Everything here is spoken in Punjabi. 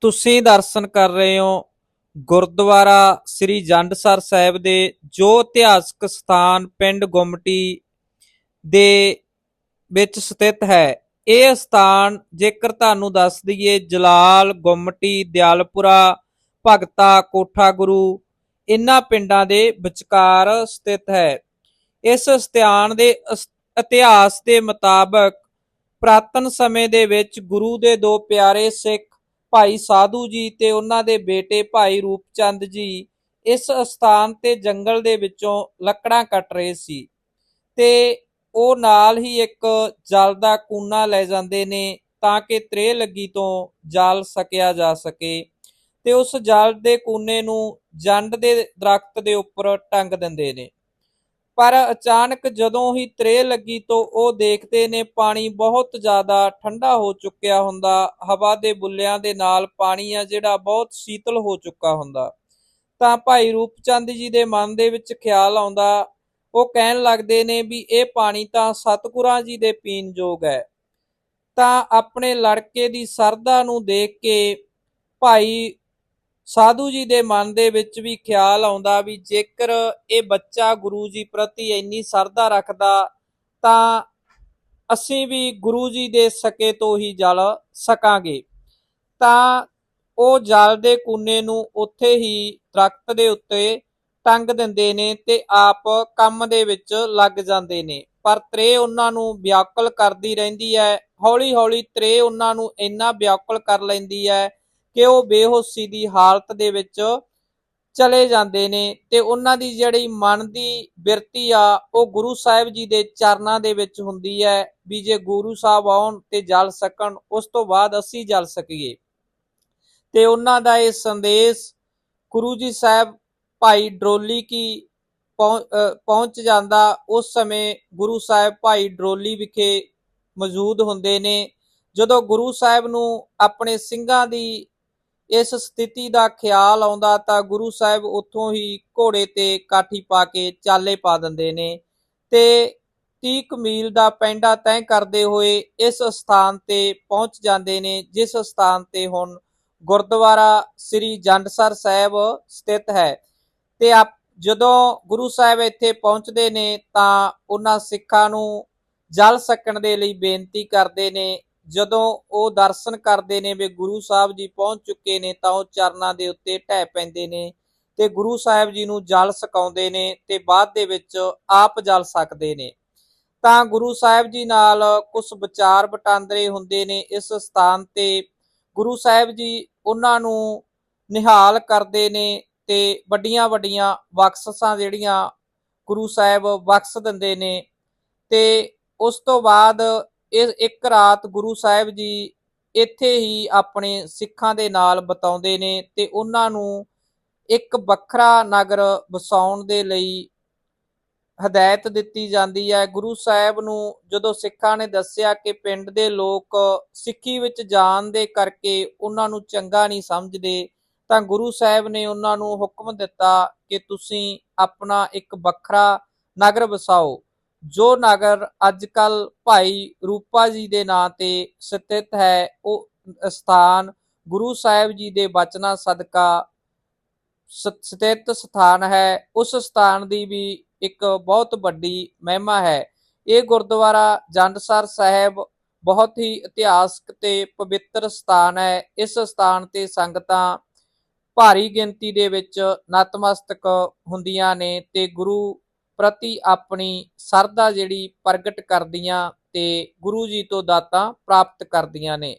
ਤੁਸੀਂ ਦਰਸ਼ਨ ਕਰ ਰਹੇ ਹੋ ਗੁਰਦੁਆਰਾ ਸ੍ਰੀ ਜੰਡਸਰ ਸਾਹਿਬ ਦੇ ਜੋ ਇਤਿਹਾਸਕ ਸਥਾਨ ਪਿੰਡ ਗੁੰਮਟੀ ਦੇ ਵਿੱਚ ਸਥਿਤ ਹੈ। ਇਹ ਸਥਾਨ ਜੇਕਰ ਤੁਹਾਨੂੰ ਦੱਸ ਦਈਏ ਜਲਾਲ, ਗੁੰਮਟੀ, ਦਿਆਲਪੁਰਾ, ਭਗਤਾ ਕੋਠਾ ਗੁਰੂ ਇਹਨਾਂ ਪਿੰਡਾਂ ਦੇ ਵਿਚਕਾਰ ਸਥਿਤ ਹੈ। ਇਸ ਸਥਾਨ ਦੇ ਅਸ- ਇਤਿਹਾਸ ਦੇ ਮੁਤਾਬਕ ਪ੍ਰਾਤਨ ਸਮੇਂ ਦੇ ਵਿੱਚ ਗੁਰੂ ਦੇ ਦੋ ਪਿਆਰੇ ਸਿੱਖ ਭਾਈ ਸਾਧੂ ਜੀ ਤੇ ਉਹਨਾਂ ਦੇ ਬੇਟੇ ਭਾਈ ਰੂਪਚੰਦ ਜੀ ਇਸ ਸਥਾਨ ਤੇ ਜੰਗਲ ਦੇ ਵਿੱਚੋਂ ਲੱਕੜਾਂ ਕੱਟ ਰਹੇ ਸੀ ਤੇ ਉਹ ਨਾਲ ਹੀ ਇੱਕ ਜਲ ਦਾ ਕੂਨਾ ਲੈ ਜਾਂਦੇ ਨੇ ਤਾਂ ਕਿ ਤ੍ਰੇ ਲੱਗੀ ਤੋਂ ਜਲ ਸਕਿਆ ਜਾ ਸਕੇ ਤੇ ਉਸ ਜਲ ਦੇ ਕੂਨੇ ਨੂੰ ਜੰਡ ਦੇ ਦਰਖਤ ਦੇ ਉੱਪਰ ਟੰਗ ਦਿੰਦੇ ਨੇ। ਪਰ ਅਚਾਨਕ ਜਦੋਂ ਹੀ ਤਰੇ ਲੱਗੀ ਤੋਂ ਉਹ ਦੇਖਦੇ ਨੇ ਪਾਣੀ ਬਹੁਤ ਜ਼ਿਆਦਾ ਠੰਡਾ ਹੋ ਚੁੱਕਿਆ ਹੁੰਦਾ। ਹਵਾ ਦੇ ਬੁੱਲਿਆਂ ਦੇ ਨਾਲ ਪਾਣੀ ਆ ਜਿਹੜਾ ਬਹੁਤ ਸ਼ੀਤਲ ਹੋ ਚੁੱਕਾ ਹੁੰਦਾ। ਤਾਂ ਭਾਈ ਰੂਪਚੰਦ ਜੀ ਦੇ ਮਨ ਦੇ ਵਿੱਚ ਖਿਆਲ ਆਉਂਦਾ। ਉਹ ਕਹਿਣ ਲੱਗਦੇ ਨੇ ਵੀ ਇਹ ਪਾਣੀ ਤਾਂ ਸਤਿਗੁਰਾਂ ਜੀ ਦੇ ਪੀਣ ਯੋਗ ਹੈ। ਤਾਂ ਆਪਣੇ ਲੜਕੇ ਦੀ ਸਰਦਾ ਨੂੰ ਦੇਖ ਕੇ ਭਾਈ ਸਾਧੂ ਜੀ ਦੇ ਮਨ ਦੇ ਵਿੱਚ ਵੀ ਖਿਆਲ ਆਉਂਦਾ ਵੀ ਜੇਕਰ ਇਹ ਬੱਚਾ ਗੁਰੂ ਜੀ ਪ੍ਰਤੀ ਇੰਨੀ ਸਰਦਾ ਰੱਖਦਾ, ਤਾਂ ਅਸੀਂ ਵੀ ਗੁਰੂ ਜੀ ਦੇ ਸਕੇ ਤੋਂ ਹੀ ਜਲ ਸਕਾਂਗੇ। ਤਾਂ ਉਹ ਜਲ ਦੇ ਕੂਨੇ ਨੂੰ ਉੱਥੇ ਹੀ ਦਰਖਤ ਦੇ ਉੱਤੇ ਟੰਗ ਦਿੰਦੇ ਨੇ ਤੇ ਆਪ ਕੰਮ ਦੇ ਵਿੱਚ ਲੱਗ ਜਾਂਦੇ ਨੇ। ਪਰ ਤ੍ਰੇ ਉਹਨਾਂ ਨੂੰ ਵਿਆਕੁਲ ਕਰਦੀ ਰਹਿੰਦੀ ਹੈ ਹੌਲੀ ਹੌਲੀ ਤ੍ਰੇ ਉਹਨਾਂ ਨੂੰ ਇੰਨਾ ਵਿਆਕੁਲ ਕਰ ਲੈਂਦੀ ਹੈ ਕਿ ਉਹ ਬੇਹੋਸ਼ੀ ਦੀ ਹਾਲਤ ਦੇ ਵਿੱਚ ਚਲੇ ਜਾਂਦੇ ਨੇ ਤੇ ਉਹਨਾਂ ਦੀ ਜਿਹੜੀ ਮਨ ਦੀ ਬਿਰਤੀ ਆ, ਉਹ ਗੁਰੂ ਸਾਹਿਬ ਜੀ ਦੇ ਚਰਨਾਂ ਦੇ ਵਿੱਚ ਹੁੰਦੀ ਹੈ ਵੀ ਜੇ ਗੁਰੂ ਸਾਹਿਬ ਆਉਣ ਤੇ ਜਲ ਸਕਣ, ਉਸ ਤੋਂ ਬਾਅਦ ਅਸੀਂ ਜਲ ਸਕੀਏ। ਤੇ ਉਹਨਾਂ ਦਾ ਇਹ ਸੰਦੇਸ਼ ਗੁਰੂ ਜੀ ਸਾਹਿਬ ਭਾਈ ਡਰੋਲੀ ਕੀ ਪਹੁੰ- ਅਹ ਪਹੁੰਚ ਜਾਂਦਾ, ਉਸ ਸਮੇਂ ਗੁਰੂ ਸਾਹਿਬ ਭਾਈ ਡਰੋਲੀ ਵਿਖੇ ਮੌਜੂਦ ਹੁੰਦੇ ਨੇ। ਜਦੋਂ ਗੁਰੂ ਸਾਹਿਬ ਨੂੰ ਆਪਣੇ ਸਿੰਘਾਂ ਦੀ ਇਸ ਸਥਿਤੀ ਦਾ ਖਿਆਲ ਆਉਂਦਾ ਤਾਂ ਗੁਰੂ ਸਾਹਿਬ ਉੱਥੋਂ ਹੀ ਘੋੜੇ ਤੇ ਕਾਠੀ ਪਾ ਕੇ ਚਾਲੇ ਪਾ ਦਿੰਦੇ ਨੇ ਤੇ 30 ਮੀਲ ਦਾ ਪੈਂਡਾ ਤੈਅ ਕਰਦੇ ਹੋਏ ਇਸ ਸਥਾਨ ਤੇ ਪਹੁੰਚ ਜਾਂਦੇ ਨੇ, ਜਿਸ ਸਥਾਨ ਤੇ ਹੁਣ ਗੁਰਦੁਆਰਾ ਸ੍ਰੀ ਜੰਡਸਰ ਸਾਹਿਬ ਸਥਿਤ ਹੈ। ਤੇ ਆਪ, ਜਦੋਂ ਗੁਰੂ ਸਾਹਿਬ ਇੱਥੇ ਪਹੁੰਚਦੇ ਨੇ ਤਾਂ ਉਹਨਾਂ ਸਿੱਖਾਂ ਨੂੰ ਜਲ ਸਕਣ ਦੇ ਲਈ ਬੇਨਤੀ ਕਰਦੇ ਨੇ ਜਦੋਂ ਉਹ ਦਰਸ਼ਨ ਕਰਦੇ ਨੇ ਵੀ ਗੁਰੂ ਸਾਹਿਬ ਜੀ ਪਹੁੰਚ ਚੁੱਕੇ ਨੇ ਤਾਂ ਉਹ ਚਰਨਾਂ ਦੇ ਉੱਤੇ ਢਹਿ ਪੈਂਦੇ ਨੇ ਤੇ ਗੁਰੂ ਸਾਹਿਬ ਜੀ ਨੂੰ ਜਲ ਸਕਾਉਂਦੇ ਨੇ ਤੇ ਬਾਅਦ ਦੇ ਵਿੱਚ ਆਪ ਜਲ ਸਕਦੇ ਨੇ। ਤਾਂ ਗੁਰੂ ਸਾਹਿਬ ਜੀ ਨਾਲ ਕੁਝ ਵਿਚਾਰ ਵਟਾਂਦਰੇ ਹੁੰਦੇ ਨੇ। ਇਸ ਸਥਾਨ ਤੇ ਗੁਰੂ ਸਾਹਿਬ ਜੀ ਉਹਨਾਂ ਨੂੰ ਨਿਹਾਲ ਕਰਦੇ ਨੇ ਤੇ ਵੱਡੀਆਂ ਵੱਡੀਆਂ ਬਖਸ਼ਸਾਂ ਜਿਹੜੀਆਂ ਗੁਰੂ ਸਾਹਿਬ ਬਖਸ਼ ਦਿੰਦੇ ਨੇ ਤੇ ਉਸ ਤੋਂ ਬਾਅਦ ਇਹ ਇੱਕ ਰਾਤ ਗੁਰੂ ਸਾਹਿਬ ਜੀ ਇੱਥੇ ਹੀ ਆਪਣੇ ਸਿੱਖਾਂ ਦੇ ਨਾਲ ਬਤਾਉਂਦੇ ਨੇ ਤੇ ਉਹਨਾਂ ਨੂੰ ਇੱਕ ਵੱਖਰਾ ਨਗਰ ਵਸਾਉਣ ਦੇ ਲਈ ਹਦਾਇਤ ਦਿੱਤੀ ਜਾਂਦੀ ਹੈ। ਗੁਰੂ ਸਾਹਿਬ ਨੂੰ ਜਦੋਂ ਸਿੱਖਾਂ ਨੇ ਦੱਸਿਆ ਕਿ ਪਿੰਡ ਦੇ ਲੋਕ ਸਿੱਖੀ ਵਿੱਚ ਜਾਣ ਦੇ ਕਰਕੇ ਉਹਨਾਂ ਨੂੰ ਚੰਗਾ ਨਹੀਂ ਸਮਝਦੇ, ਤਾਂ ਗੁਰੂ ਸਾਹਿਬ ਨੇ ਉਹਨਾਂ ਨੂੰ ਹੁਕਮ ਦਿੱਤਾ ਕਿ ਤੁਸੀਂ ਆਪਣਾ ਇੱਕ ਵੱਖਰਾ ਨਗਰ ਵਸਾਓ। ਜੋ ਨਗਰ ਅੱਜ ਕੱਲ ਭਾਈ ਰੂਪਾ ਜੀ ਦੇ ਨਾਂ ਤੇ ਸਥਿਤ ਹੈ, ਉਹ ਸਥਾਨ ਗੁਰੂ ਸਾਹਿਬ ਜੀ ਦੇ ਬਚਨਾਂ ਸਦਕਾ ਸ- ਸਥਿਤ ਸਥਾਨ ਹੈ। ਉਸ ਸਥਾਨ ਦੀ ਵੀ ਇੱਕ ਬਹੁਤ ਵੱਡੀ ਮਹਿਮਾ ਹੈ। ਇਹ ਗੁਰਦੁਆਰਾ ਜੰਡਸਰ ਸਾਹਿਬ ਬਹੁਤ ਹੀ ਇਤਿਹਾਸਕ ਤੇ ਪਵਿੱਤਰ ਸਥਾਨ ਹੈ। ਇਸ ਸਥਾਨ ਤੇ ਸੰਗਤਾਂ ਭਾਰੀ ਗਿਣਤੀ ਦੇ ਵਿੱਚ ਨਤਮਸਤਕ ਹੁੰਦੀਆਂ ਨੇ ਤੇ ਗੁਰੂ ਪ੍ਰਤੀ ਆਪਣੀ ਸਰਦਾ ਜਿਹੜੀ ਪ੍ਰਗਟ ਕਰਦੀਆਂ ਤੇ ਗੁਰੂ ਜੀ ਤੋਂ ਦਾਤਾਂ ਪ੍ਰਾਪਤ ਕਰਦੀਆਂ ਨੇ।